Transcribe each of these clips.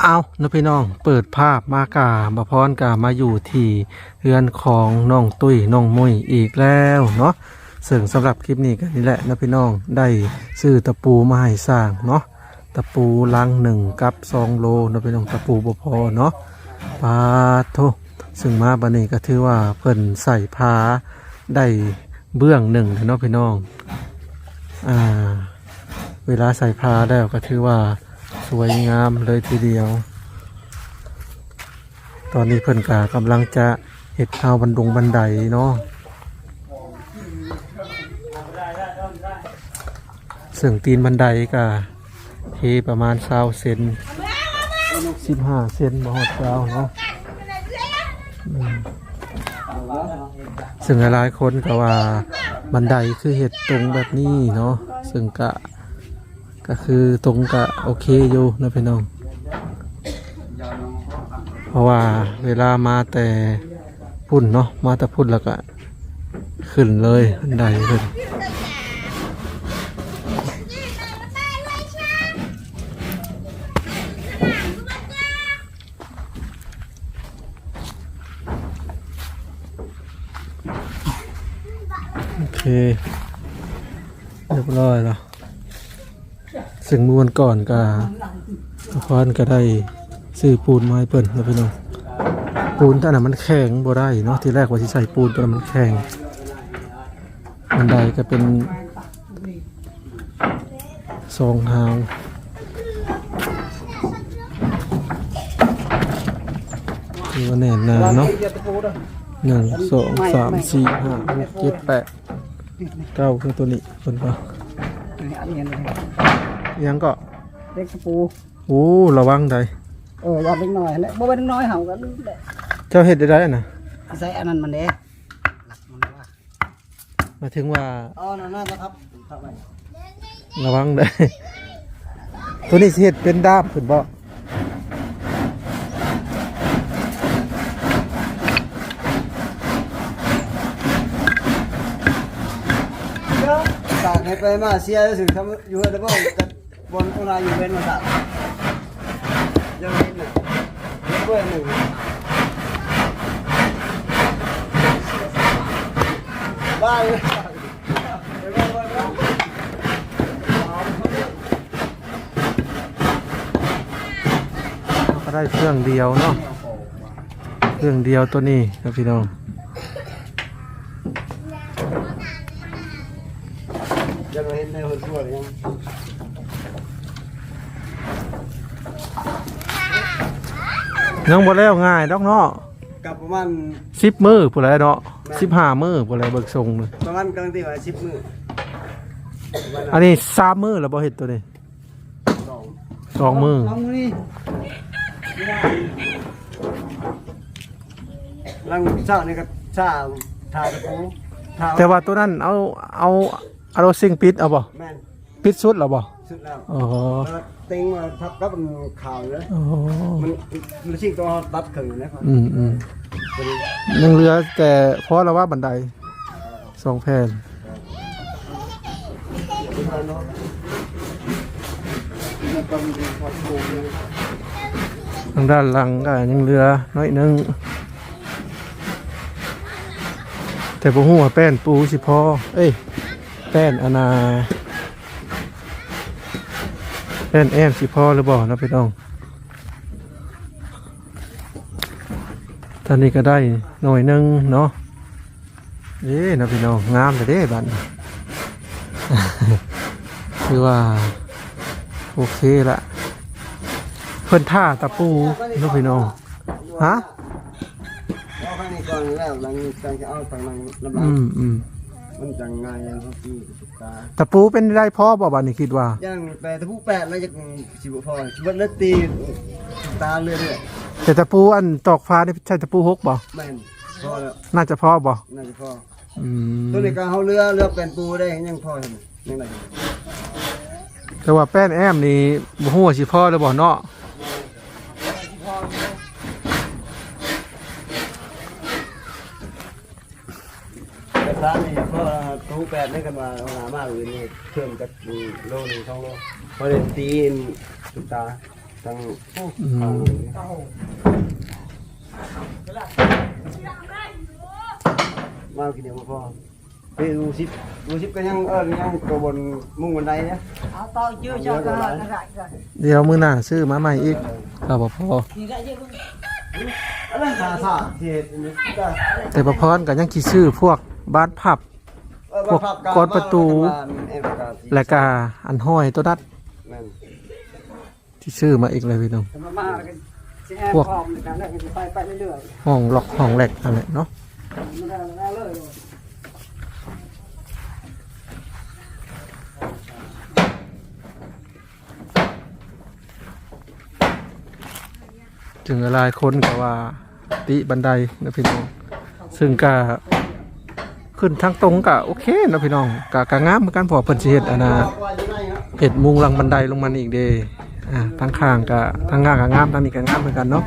เอานะพี่น้องเปิดภาพมากามาพรกามาอยู่ที่เรือนของน้องตุ้ยน้องมุยอีกแล้วเนาะซึ่งสำหรับคลิปนี้กันนี่แหละนะพี่น้องได้ซื้อตะปูมาให้สร้างเนาะตะปูลังหนึ่งกับสองโลนะพี่น้องตะปูบพอเนาะปาโทซึ่งมาบันนี้ก็ถือว่าเพิ่นใส่ผ้าได้เบื้องหนึ่งนาะพี่น้องอ่าเวลาใส่ผ้าแล้วก็ถือว่า สวยงามเลยทีเดียว ตอนนี้เพิ่นกากำลังจะเห็ดเอาบันดงบันไดเนาะซึ่งตีนบันไดก็เทประมาณเศาเซนสิบห้าเซนบ่หอดเศร้าเนาะอืมซึ่งหลายคนก็ว่าบันไดคือเห็ดตรงแบบนี้เนาะซึ่งก็ ก็คือตรงกะโอเคอยู่นะพี่น้อง เพราะว่าเวลามาแต่พุ่นเนาะมาแต่พุ่นแล้วก็ ขึ้นเลยบันไดขึ้นโอเคเรียบร้อยแล้ว ซึ่งเมื่อวันก่อนก็พอนก็ได้ซื้อปูนไม้เปิ่นนะพี่น้องปูนตัวนั้นมันแข็งบ่ได้เนาะที่แรกว่าที่ใส่ปูนตัวนั้นมันแข็งบันไดก็เป็นสองทางคือว่าแน่นหนาเนาะหนึ่งสองสามสี่ห้าหกเจ็ดแปดเก้าคือตัวนี้คนก็นนี้เล ยยังก็เล็กกระปูโอ้ระวังใดเอออยาเล็กน้อยแหละบ่เป็นเล็กน้อยเห่าก็ลืมแหละเจ้าเห็ดได้ได้นะใส่อันนั้นมันเด้หลักมันว่าหมายถึงว่าอ๋อนั่นนะครับครับระวังได้ตัวนี้สิเห็ดเป็นดาบขึ้นบ่ตากให้ไปมาเสียสึกทำอยู่ได้บ่แต่ บนอุณาอยู่เว้นมาตากยังเห็นน่ะเว้นหนึ่งบ้านเลยก็ได้เครื่องเดียวเนาะเครื่องเดียวตัวนี้ครับพี่น้องเห็นในหัวตัวยัง ยังบ่แล้วง่ายดอกเนาะกับประมาณสิบมือผู้ใดเนาะสิบห้ามือผู้ใดเบิกส่งเลยประมาณกำลังตีว่าสิบมืออันนี้สามมือแล้วบ่เห็ดตัวนี้สองสองมือลองมือนี่ลังเช้านี่ก็เช้าทาตะปูทาแต่ว่าตัวนั้นเอาเอาเอาซิงปิดเอาบ่แม่น ปิดสุดแล้วบ่สุดแล้วอ๋อแล้วติงมาทับกับมันข่าวเลยอ๋อมันมันชิงตัวตัดขึงนะครับอืมอืมตัวนี้ยังเหลือแต่เพราะเราว่าบันไดสองแผ่นตัวนั้นเนาะมันต้องมีความโกงเลยทางด้านหลังก็ยังเหลือน้อยหนึง แต่ผมหัวาแป้นปูสิพอ เอ้ย แป้นอนา แป้นแอมสิพอหรือบ่นะพี่น้องตอนนี้ก็ได้หน่อยหนึงเนาะเอ๊ะนะพี่น้องงามเลยเด้บัดนคือว่า โอเคละเพิ่นท่าตะปูเนาะพี่น้องฮะเอาข้างนี้ก่อนแล้วหลังจากจะเอาฝั่งนั้นลำบาอืกมอืมมันจังง่ายยังเขาที่สุด ตาตะปูเป็นได้พ่อบ่บัดนี้คิดว่าย่างแปดทะพุแปดแล้วจะสิบพอชีวิตเลือดตีตาเรื่อยแต่ตะปูอันตอกฟ้านี่ใช่ตะปูหกบ่ๆแม่นพอแล้วน่าจะพ่อบ่น่าจะพออืมตัวนี้ก็เขาเรือเรือเป็นปูได้ยังพอเห็นยังไงแต่ว่าแป้นแอมนี่บ่ฮู้ว่าสิพ่อหรือบ่เนาะ แต่ตานี่พอทะพุ แปดได้กันมาหามากเลยนี่เพิ่มจากโลหนึ่งสองโลพอเล่นตีสุดตาททั้งอืมมากี่เดียวพอเฮ้ยรูซิปรูซิปก็ยังเออยังตัวบนมุ่งบันไดเนี่ยเอาต่อชื่อชาวกระหายกระไรกันเดี๋ยวมื้อหน้าซื้อมาใหม่อีกก็บ่พอนี่ได้ยังอะไรหาสาเหตุนี่ก็แต่บ่พรก็ยังสิซื้อพวกบ้านพับเออมา พับารกดประตูเอ็มการที่และก็อันห้อยตัวนัดแม่นที่ซื้อมาอีกเลยพี่น้องมามากันสิแอบพร้อมในการแรกกันไปไปเรื่อยห้องล็อกห้องแหลกอะไรเนาะๆมันได้ได้เลยถึงหลายคนก็ว่าติบันไดนะพี่น้องซึ่งก็ ขึ้นทางตรงก็โอเคนะพี่น้องก็ก็งามเหมือนกันพอเพิ่นสิเฮ็ดอันน่ะว่าอยู่ไหนครับเฮ็ดมุงลังบันไดลงมาอีกเด้อ่าทางข้างก็ทางข้างก็งามทางนี้ก็งามเหมือนกันเนาะ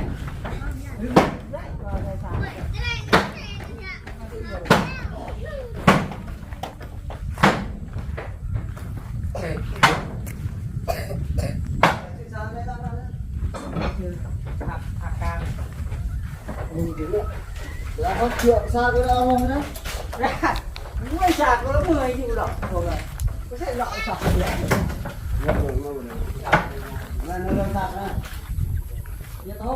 แล้วเขาเกี่ยวซาก็เอาลงนะ ไม่ฉากก็เมื่อยอยู่หรอกพวกเราไม่ใช่หรอกฉากเดียวมาเลยมาเลยนั่นเรา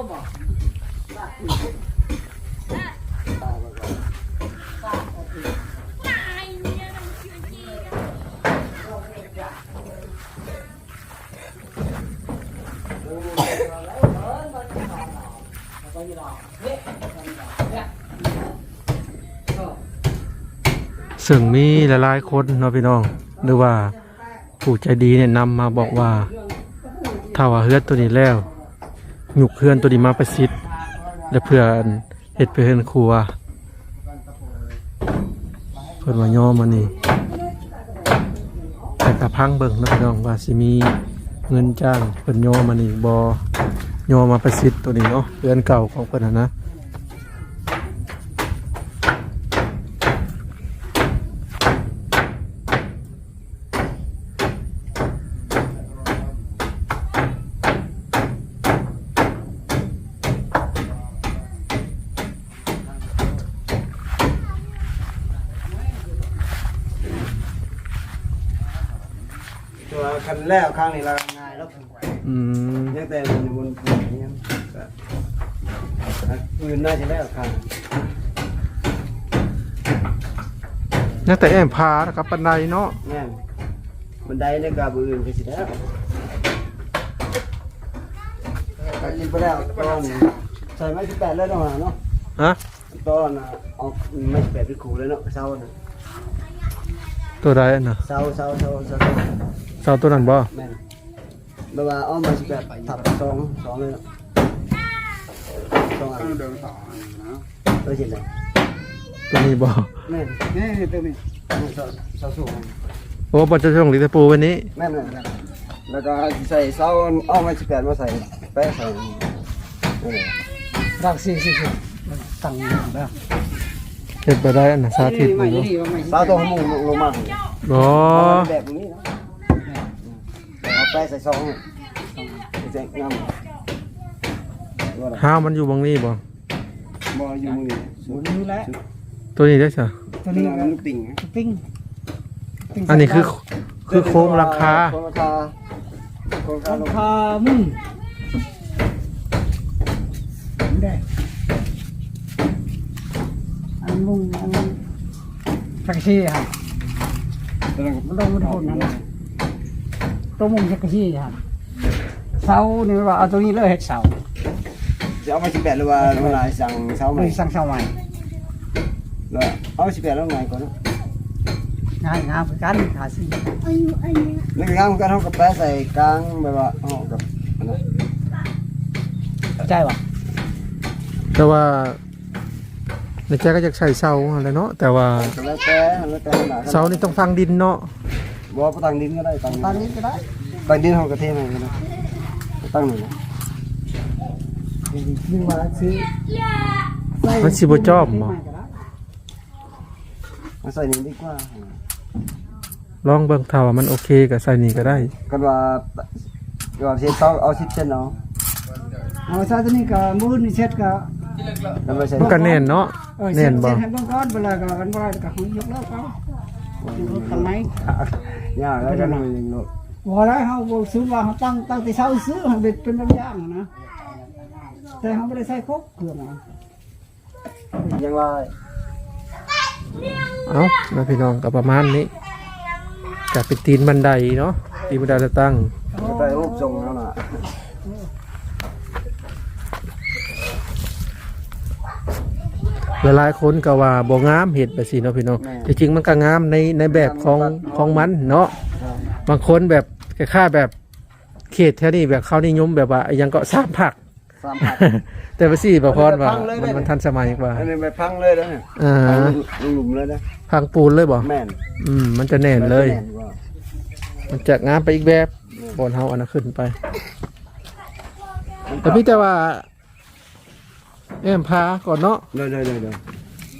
ซึ่งมีหลายๆคนเนาะพี่น้อง หรือว่าผู้ใจดีเนี่ยนำมาบอกว่าถ้าว่าเฮือนตัวนี้แล้วหยุกเฮือนตัวนี้มาประสิทธิ์และเพื่อเฮ็ดเพื่อนครัว เพิ่นว่าย่อมานี่แต่กะพังเบิ่งนะพี่น้องว่าสิมีเงินจ้างเพิ่อนย่อมานี่บ่ย่อมาประสิทธิ์ตัวนี้เนาะเฮือนเก่าของเพิ่นน่ะนะ แรกข้างนี้เราง่ายแล้วอืมยังแต่มันบนพื้นนี่ปืนน่าจะได้ข้างนักแต่แอมพานะครับปันไดเนาะแม่นบันไดในกาบืนก็สิได้ก็ยินไปแล้วตอนใส่ไม้ที่แปดแล้วเนาะเนาะฮะตอนเอาไม้ที่แปดไปขู่เลยเนาะเสาน่ะตัวใดน่ะเสาเสาเสาเสา เสาตัวนั้นบ่แม่นแบบว่าเอาไม้ที่แปดทับสองสองเลยเนาะสองอันเดินสองนะเออเห็นเลยตัวนี้บ่แม่นนี่ตัวนี้เสาเสาสูงโอ้บ่จะส่งลิตาปูวันนี้แม่นเลยแล้วก็ใส่เสาเอาไม้ที่แปดมาใส่แปะใส่นี่เลยรักสี่สี่สี่ตั้งแล้วเฮ็ดไปได้อันน่ะสาธิตไม่บ่ดีว่าไม่เสาตัวมุงลงมาบ่แบบนี้เนาะ เอาแปะใส่ซองใส่งามบ่ล่ะห้าวมันอยู่บังนี้บ่บ่อยู่มือนี่บุญนี้แหละตัวนี้ได้ซะตัวนี่นี้มันลูกติ่งปิ้งอันนี้คือคือโครงราคาโครงราคาโครงราคาราลงคามึงได้อันมุงอันสักชีครับตัวนั้นมันต้องมันทนนะ ตัวมุงสักชีครับเสานี่ว่าเอาตัวนี้เลยเห็ดเสาจะเอามาสิบแปดหรือว่าเวลาสั่งเสาใหเลม่ยสั่งเสาใหม่แล้วเอาสิบแปดแล้วไงก่อนเนาะง่ายงามคือกันหาซื้อนี่ก็งามกันเท่ากับแปะใส่กลางแบบว่าเอากับอันนั้นเข้าใจป่ะแต่ว่าในใจก็อยากใส่เสาอะไรเนาะแต่ว่าแล้วแต่แล้วแต่ขนาด เสานี่ต้องฟังดินเนาะ บ่ตั้งดินก็ได้ตั้งตอนนี้ก็ได้ตั้งดินเฮากระเทศให้ก็ได้ตั้งหนึ่งนี่ว่าซื้อมันสิบ่จอบบ่มาใส่นี่ดีกว่าลองเบิ่งถ้าว่ามันโอเคก็ใส่นี่ก็ได้ กันว่าก็ว่าสิเสาเอา10เซนเนาะเอาซาตัวนี้ก็มื้อนี่เช็ดก็แล้วไม่ใช่มันก็แน่นเนาะเออแน่เช็ดนบ่เช็ดให้เบิ่งก่อนเวลาก็กันบ่ได้ก็ให้ยกเลิกเอา ยกเลิกทำไมยากแล้วจะมียิงลูกบ่ได้เฮาบ่ซื้อว่าเฮาตั้งตั้งแต่เช้าซื้อให้เป็นเป็นแบบอย่างนะแต่เฮาบ่ได้ใส่ครบเครื่องอะยังว่าเอ้านะพี่น้องก็ประมาณนี้ก็เป็นตีนบันไดเนาะตีนบันไดจะตั้งไปรูปทรงแล้วน่ะ หลายๆคนก็ว่าบ่งามเห็ดแบบสิเนาะพี่น้องจริงๆมันก็งามในในแบบของของมันเนาะบางคนแบบคล้ายๆแบบเขตแถวนี้แบบเขานิยมแบบว่าอิหยังก็สามผัก สามพัน แต่ว่าสิบ่พรว่าพังเลยมันเนี่ยมันทันสมัยกว่าอันนี้ไปพังเลยแล้วเนี่ยอ่าพังหลุมเลยนะพังปูนเลยบ่แม่นอืมมันจะแน่นเลย แม่นกว่ามันจะงามไปอีกแบบบนเฮาอันนั้นขึ้นไป แต่พี่แต่ว่า เอ็มพาก่อนเนาะเดี๋ยวเดี๋ยวเดี๋ยวเดี๋ยว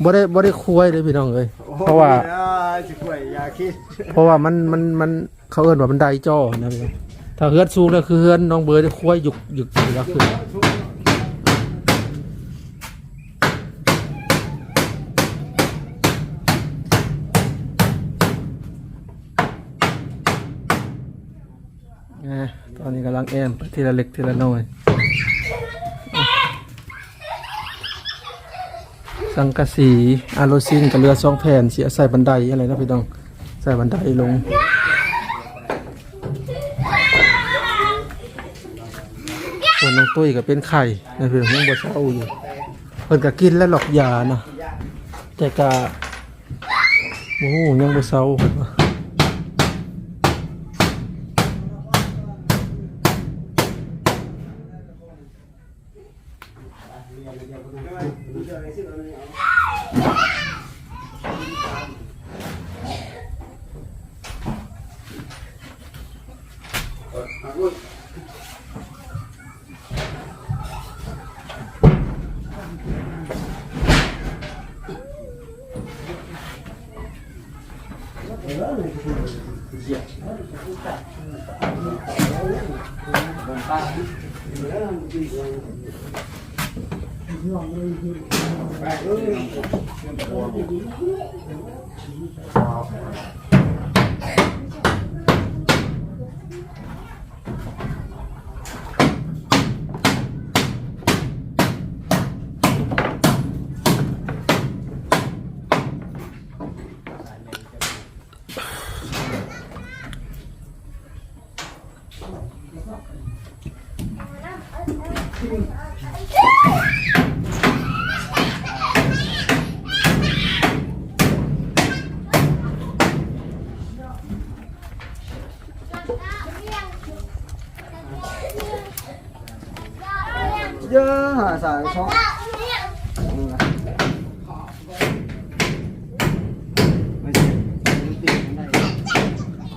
บ่ได้บ่ได้คุยเลยพี่น้องเอ้ยเพราะว่าโอ้ยสิกล้วยอยาคิดเพราะว่ามันมันมันเขาเอิ้นว่ามันไดจ้อนะพี่น้องถ้าเฮือนสูงแล้วคือเฮือนน้องเบิร์ดคุยหยุกหยุกอยู่แล้วคืออ่าตอนนี้กำลังแอมไปทีละเล็กทีละน้อย สังกะสีอาโลซินกับเรือสองแผ่นเสียใส่บันไดอะไรนะพี่น้องใส่บันไดลงส่วนน้องตุ้ยก็เป็นไข่นะพี่น้องยังบ่เช้าอยู่เพิ่นก็กินแล้วหลอกยานะแต่ก็โอ้ยยังบ่เช้าเพิ่นว่า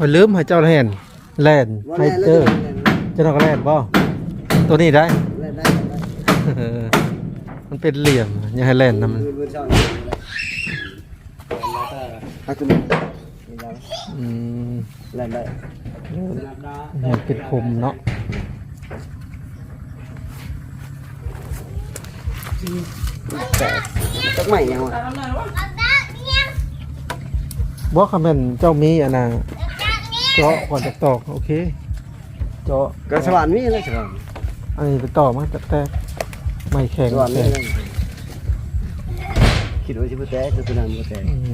คอยลืมให้เจ้าแล่นแล่นไฮเตอร์เจ้าน้องก็แล่นบ่ตัวนี้ได้เล่นได้เออมันเป็นเหลี่ยมอย่าให้แล่นนะมันมือช่องฮักจุนอืมเล่นได้มันเป็นคมเนาะแต่จักใหม่ยังวะบอกคำเป็นเจ้ามีอันน่ะ เจาะก่อนจะตอกโอเคเจาะก็สว่านมีเลยสว่านอันนี้ไปตอกมาจากแตกไม่แข็งสว่านมีแข็งเลยคิดว่าชิบุแตกคือตัวนั้นบุแตกอืม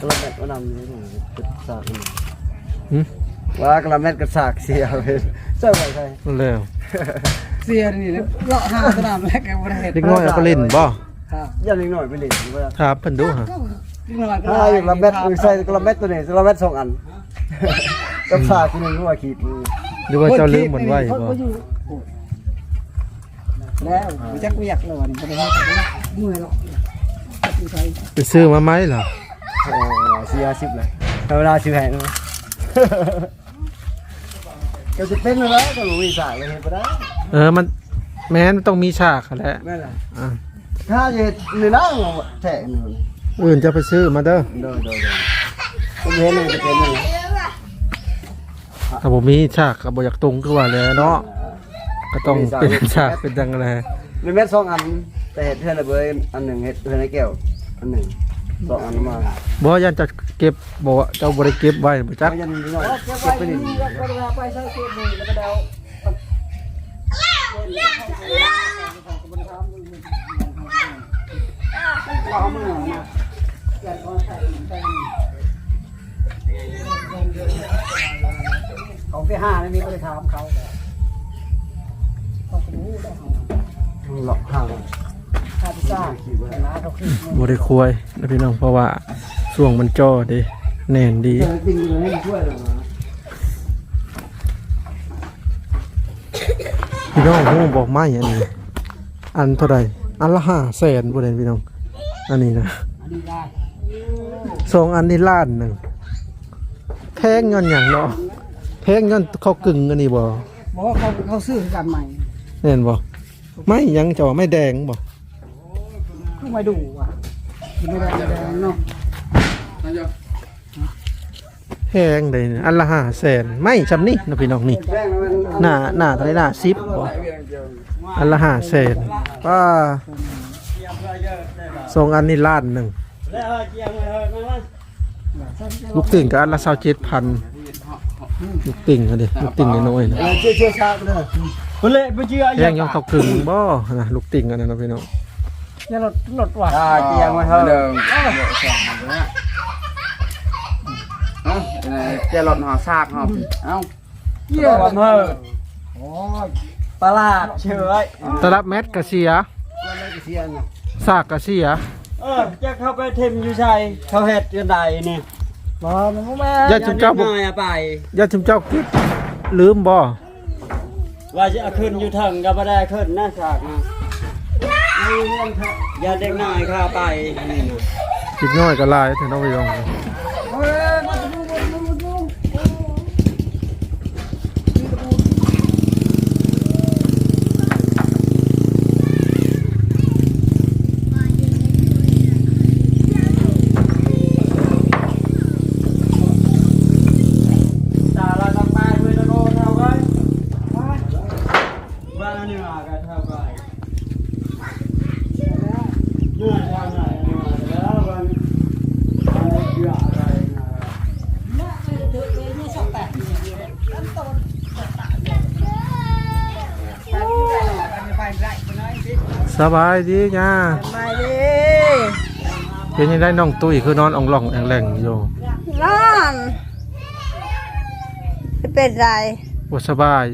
ตัวแตกว่านำนี่จุดสากนี่หึว่ากระเม็ดกระสากเสียเลยใช่ไหมใช่นั่นแล้วเสียนี่นะเลาะหาสนามแรกแกบ่ได้เฮ็ดเด็กน้อยเอาไปเล่นบ่ครับยันนิดหน่อยไปเล่นว่าถามเพิ่นดูฮะ นิดหน่อยก็ถ้าอยู่กระเม็ดใส่กระเม็ดตัวนี้กระเม็ดสองอันกับสากตัวนึงว่าขีดหรือว่าเจ้าลืมมันไว้บ่แล้วจักเวียกแล้ววันนี้บ่ได้เฮ็ดเมื่อยหรอกจักอยู่ไสไปซื้อมาไหมเหรอโอ้เสียสิบเลยเวลาสิบแห่งก็จะเป็นอะไรก็รู้วิสาเลยไปได้เออมันแม้นมันต้องมีฉากแหละแม่ล่ะอะถ้าจะในน้าแทะนี่ อื่นจะไปซื้อมาเด้อโดยโดยโดยผมเห็นเลยจะเป็นอะไรหาถ้าบ่มีฉากก็บ่อยากตรงคือว่าแหล้วเนาะก็ต้องเป็นฉากเป็นจังไดมีเม็ดสองอันแต่เห็ดเพื่อนระเบิดอันหนึ่งเห็ดเพื่อนในแก้วอันหนึ่งสองอันมาบ่ยันจะเก็บบ่ว่าเจ้าบ่ได้เก็บไว้บ่จักยันนิดหน่อยเก็บเก็บไปไว้นิดนี่ก็เวลาไปใช้เก็บนี่แล้วก็เดาเราเอามือมาแกะก้อนใส่ใส่ของที่ห้านี่มีก็เลยถามเขาเขาก็รู้ได้ของหลอกห่างข้าพิซซ่านะเขาขึ้นบ่ได้คุยนะพี่น้องเพราะว่าช่วงมันจ่อเด้แน่นดีเจอจริงเลยให้ช่วยเลยนะพี่น้องฮู้บอกไม้อันนี้ อันเท่าใดอันละ5แสนบ่ได้พี่น้อง อันนี้นะอันนี้ได้ สองอันนี้ล้านหนึงแพงเงินหยังเนาะแพงเงินเขากึ่งอันนี้บ่บอกว่าเขาเขาซื้อกันใหม่แน่นบ่ไม่หยังจะว่าไม่แดงบ่เพิ่งมาดูอะไม่ได้ไม่ได้เนาะแพงเลยเนี่ยอันละ5แสนไม่จำนี่นะพี่น้องนี่แป้งมันหน้าหน้าเท่าไหร่หน้า10บ่อันละห้าแสนป้าสองอันนี้ล้านหนึ่ง ลูกติ่งกับอันละสาวเจ็ดพันลูกติ่งอะเด็ลูกติ่งน้อยๆนะเชื่อเชื่อชาไปเลยคนเละไปเชื่อแย่งยังเขากึ่งบ่นะลูกติ่งอันนะพี่น้องจะลดลดว่ะอ่าเจียงมาเถอะเดิมเอ้าเจะหลดหอซากหอบเอ้าเยี่ยมเออโอ้ยตลาดเชื่อตลับแมทกะเสียก็เลยเสียซากกระเสีย เออจะเข้าไปเทมอยู่ใช่เขาเห็ดกันใดเนี่ยบอมันก็แม่ญาติชุมเจ้าหบ่น่อยอะไปญาติชุมเจ้าคิดลืมบ่ว่าจะเอาขึ้นอยู่เถิงก็ไม่ได้ขึ้นนะฉากนะอย่าเด็กน้อยเข้าไปนี่นะคิดน้อยก็หลายแต่น้องพี่น้อง เฮ้ยมาดูมาดูมาดู ตาเราทำไปเพื่อนโลเท่ากันบ้านเหนือกันเท่ากันเหนือทางไหนเหนือแล้วมันอะไรเยอะอะไรนะ สบายดีจ้าไปดิเป็นยังได้น้องตุ้ยคือนอนอ่องหล่องแองแหล่งอยู่นอนไม่เป็นไรบ่สบาย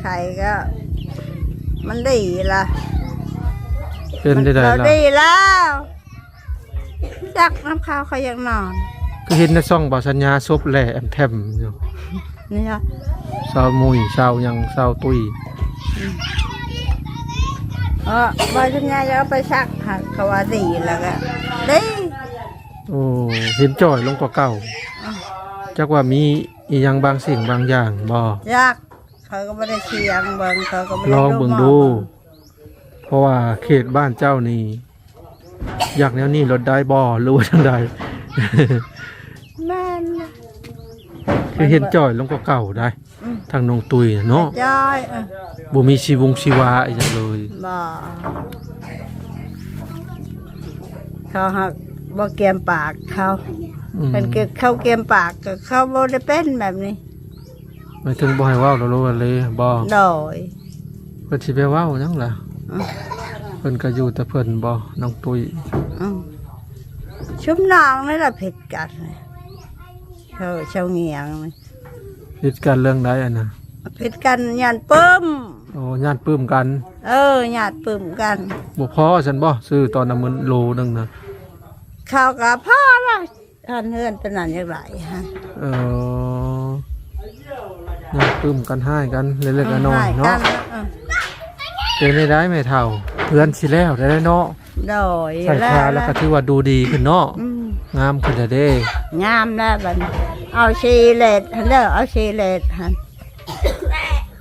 ไข่ก็ มันดีละเป็นได้เราล่ะดีแล้วจักน้ำข้าวเขายังนอน ก็เห็นในซ่องบ่สัญญาซบแหล่แอมแทมอยู่นี่ค่ะสาวมุยสาวหยังสาวตุ้ย เออบอยสัญญาจะเอาไปซักหักเขาว่าดีแล้วก็ดีโอ้เห็นจ่อยลงกว่าเก่าจักว่ามีอีหยังบางสิ่งบางอย่างบ่ยากเขาก็ไม่ได้เชียงเบิงเขาก็ไม่ได้ลองเบิ่งดู เพราะว่าเขตบ้านเจ้านี่อยากแนวนี้รถได้บ่หรือว่าจังใดแม่นนะ คือเห็นจ่อยลงกว่าเก่าได้ ทางน้องตุยน่ะเนาะจ้อยเออบ่มีชีวงชีวาอีหยังเลยบ่เขาหักบ่เกียมปากเขาอืมเป็นเกิดเข้าเกียมปากก็เขาบ่ได้เป็นแบบนี้หมายถึงบ่ให้เว้าแล้วรู้ว่าเลยบ่โดย เพิ่นสิไปเว้าหยังล่ะเพิ่นก็อยู่แต่เพิ่นบ่น้องตุย อืมชุบนางนี่แหละผิดกันเลย เขาเชาเงียงนี่คิดกันเรื่องใดอะนะผิดกันหยาดปึ้มโอ้ญาติปลื้มกันเออหยาดปึ้มกันบ่พอฉันบ่ซื้อตอนนั้นมันโลนึงนะเขากับพ่อละท่านเฮือนเป็นนั่นอย่างไรฮะเออญาติปลื้มกันให้กันเล็กๆน้อยๆให้กัเนาะเออ เป็นได้ได้ไม่เท่าเพื่อนสิแล้วได้ได้เนาะ โดยใส่คาแล้วก็ถือว่าดูดีขึ้นเนาะอืมงามขึ้นแล้วเด้งามนะบัดนเอาชีเลดฮันเด้อเอาชีเลดฮัน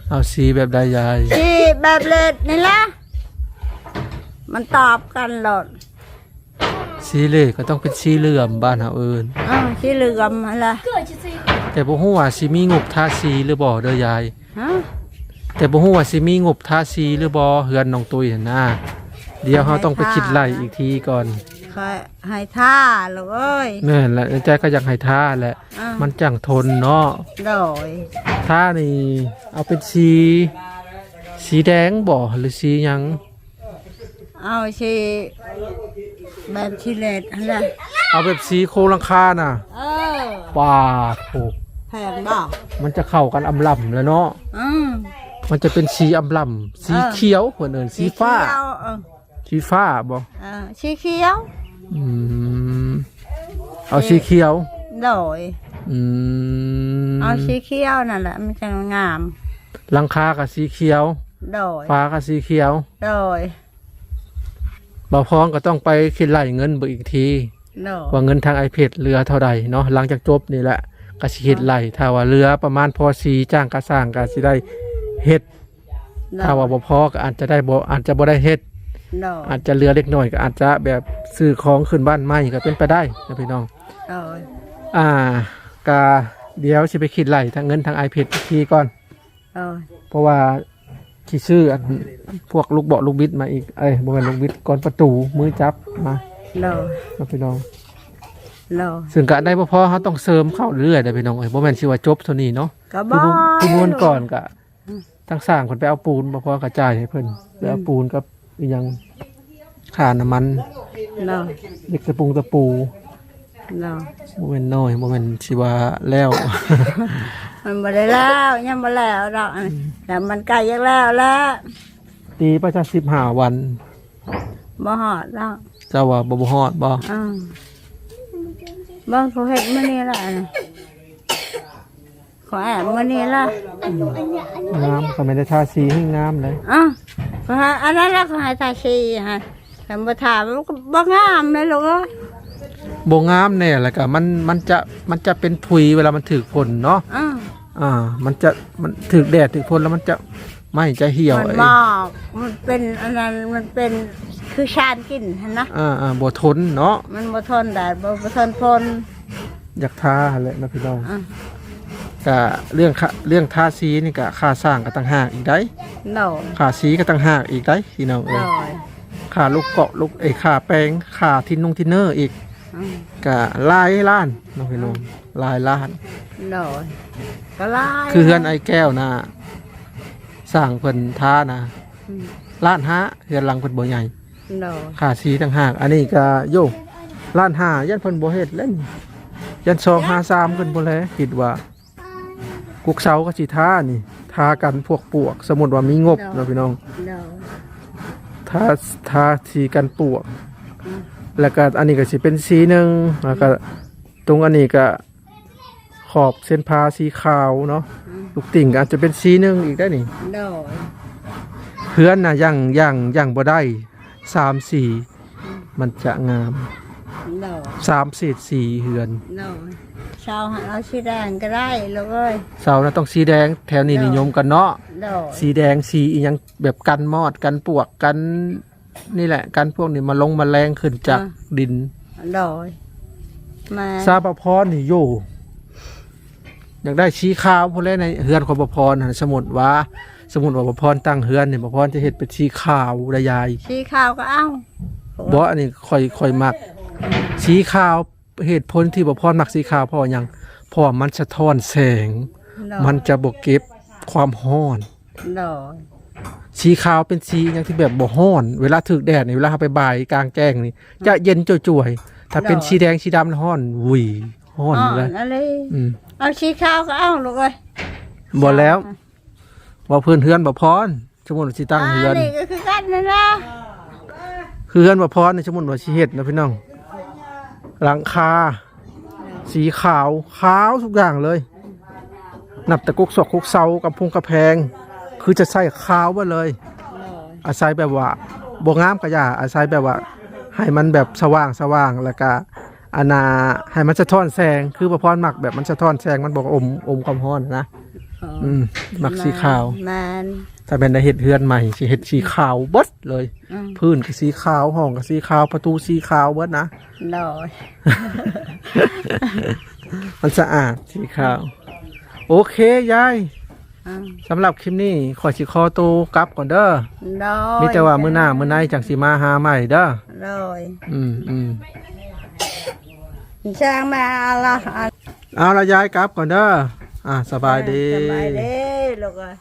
เอาสีแบบใดยายชีแบบเลดนี่ละมันตอบกันหลดสีเหลกก็ต้องเป็นสีเหลื่อมบ้านเฮาเอิ้นอ้าวชีเหลือมอะไรถแต่บ่ฮู้ว่าสิมีงบทาสีหรือบ่เด้อยาย ฮะแต่บ่ฮู้ว่าสิมีงบทาสีหรือบ่เฮือนน้องตุ้ยหั่นนะ เดี๋ยวเราต้องไปคิดไล่อีกทีก่อนคอยให้ท่าลูกเอ้ยแม่นแหละในใจก็อยากให้ท่าแหละ อะมันจังทนเนาะโดยท่านี่เอาเป็นสี สีแดงบ่หรือสีหยังเอาชีแบบชิเลตอะไรเอาแบบสีโครงหลังคาน่ะเออว้าโถแพงบ่ามันจะเข้ากันอำลำแล้วเนาะอืมมันจะเป็นสีอำลำสีเออเขียวเพิ่นเอิ้นสีฟ้า เขียวเออ สีฟ้าบ่เออสีเขียวอืมเอาสีเขียวโดยอืมเอาสีเขียวนั่นแหละมันจะงามหลังคากับสีเขียวโดยฟ้ากับสีเขียวโดยบ่พร้อมก็ต้องไปคิดไล่เงินเบิกอีกทีโดยว่าเงินทางไอเพดเรือเท่าใดเนาะหลังจากจบนี่แหละก็สิเฮ็ดไล่ถ้าว่าเรือประมาณพอสีจ้างก็สร้างก็สิได้เฮ็ดโดถ้ายว่าบ่พอก็อาจจะได้บ่อาจจะบ่ได้เฮ็ด โดยอาจจะเรือเล็กน้อยก็อาจจะแบบซื้อของขึ้นบ้านใหม่ก็เป็นไปได้นะพี่น้อง โดยอ่ากาเดี๋ยวสิไปคิดไล่ทางเงินทางไอเพดอีกทีก่อน โดยเพราะว่าที่ซื้ออันพวกลูกเบาะลูกบิดมาอีกเอ้ยบ่แม่นลูกบิดก่อนประตูมือจับมาโดยนะพี่น้อง โดยซึ่งกะได้บ่พอเขาต้องเสริมเข้าเรื่อยๆได้พี่น้องเอ้ยบ่แม่นสิว่าจบเท่านี้เนาะ ก็บคืออผู้ผู้มวนก่อนกะทั้งสร้างคนไปเอาปูนบ่พอกระจายให้เพิ่นไปเอาปูนกับอีหยัง ค่าน้ำมันโดยเด็กตะปูตะปูโดยบ่แม่นน้อยบ่แม่นสิว่าแล้ว มันบ่ได้แล้วยังบ่แล้วดอกอันแต่มันใกล้ยังแล้วแล้วตีประชา15วันบ่ฮอดแล้วเจ้าว่าบ่บ่ฮอดบ่อืมบ่เขาเฮ็ดมื้อนี้ล่ะนะขอแอบมื้อนี้ล่ะงามก็ไม่ได้ทาสีให้งามเลยอะขอให้อันนั้นล่ะขอให้ตาชีฮะ แต่บ่ถามมันก็บ่งามแม่ลูกเอ้ยบ่งามแน่แล้วก็มันมันจะมันจะเป็นผุยเวลามันถึกฝนเนาะอะอ่า มันจะมันถึกแดดถึกฝนแล้วมันจะไม่จะเหี่ยวมันไอ้หมอกมันเป็นอันนั้นมันเป็นคือชานกินหั่นนะอ่าอ่าบ่ทนเนาะมันบ่ทนแดดบ่บ่ทนฝน อยากทาแหละนะพี่น้องอะ ก็เรื่องค่าเรื่องทาสีนี่ก็ค่าสร้างก็ต่างหากอีกได้โดยค่าสีก็ต่างหากอีกได้พี่น้องโดเอ้ยย ค่าลูกเกาะลูกไอ้ยค่าแปลงค่าทินนงทินเนอร์อีกอืมก็หลายล้านเน้องพี่น้องหลายล้าน โดยก็ลายคือเฮือนไอ้แก้วนะสร้างเพิ่นท้านะอืมล้านห้าเฮือนหลังเพิ่นบ่ใหญ่ โดยค่าสีต่างหาก อันนี้ก็โยล้านห้ายันเพิ่นบ่เฮ็ดเล่นยันสองห้าสามเพิ่นบ่แลคิดว่า กุกเสาก็สิท้านี่ทากันพวกปวก สมมุติว่ามีงบเนาะพี่น้องโดยทาทาสีกันปวก แล้วก็อันนี้ก็สิเป็นสีหนึ่งแล้วก็ตรงอันนี้ก็ขอบเส้นพาสีขาวเนาะลูกติ่งก็อาจจะเป็นสีหนึ่งอีกได้นี่โดยเพื่อนนะย่างย่างย่างบ่ได้สามสีมันจะงามโดยสามเศษสีเฮือน โดย ชาวหาเอาสีแดงก็ได้ลูกเอ้ยเสานะต้องสีแดงแถวนี้นิยมกันเนาะโดยสีแดงสีอีหยังแบบกันมอดกันปวกกัน นี่แหละกันพวกนี้มาลงมาแรงขึ้นจากดินโดยมาซาบะพรนี่โยอยากได้ชี้ขาวพวกแรกในเฮือนของบะพรหั่นสมุดว่า สมุดว่าบะพรตั้งเฮือนนี่บะพรจะเห็ดเป็นชี้ขาวระยายสีขาวก็เอาบ่อันนี้ค่อยค่อยมัก สีขาว เหตุผลที่บะพรมักสีขาวเพราะว่าหยังเพราะว่ามันสะท้อนแสงโดยมันจะบ่เก็บความร้อนโดยสีขาวเป็นสีอย่างที่แบบบ่ร้อน เวลาถึกแดดนี่เวลาเราไปบ่ายกลางแจ้งนี่ จะเย็นจ่วยๆถ้าเป็นสีแดงสีดำนี่ร้อนวุยร้อนอ๋อเลยนั่นเลยอืมเอาสีขาวก็เอาลูกเอ้ยบ่แล้วว่าเพื่อนเฮือนบ่พรสมมุติว่าสิตั้งเฮือนนี่ก็คือกันนั่นนะคือเฮือนบ่พรนี่สมมุติว่าสิเฮ็ดนะพี่น้อง หลังคา สีขาวขาวทุกอย่างเลย นับแต่กุกศอกกุกเสากำพุงกระแพง คือจะใส่ขาวหมาเลย อาศัยแบบว่าบ่งามก็อย่าอาศัยแบบว่า ให้มันแบบสว่างสว่างแล้วก็อานาให้มันสะท้อนแสง คือบ่พรมักแบบมันสะท้อนแสงมันบอกอมอมความร้อนนะ อืมมักสีขาวแมน ถ้าเป็นได้เฮ็ดเฮือนใหม่สิเฮ็ดสีขาวเบิดเลย อืมพื้นก็สีขาวห้องก็สีขาวประตูสีขาวเบิดนะโดยมันสะอาดสีขาวโโอเคยายอ่าสำหรับคลิปนี้ขอสิขอตัวกลับก่อนเด้อโดยมีแต่ว่ามื้อหน้ามื้อในจังสิมาหาใหม่เด้อโดยอืมอืมช่างมาละอะเอาละยายกลับก่อนเด้ออ่าสบายดี สบายดีลูกเอ้ย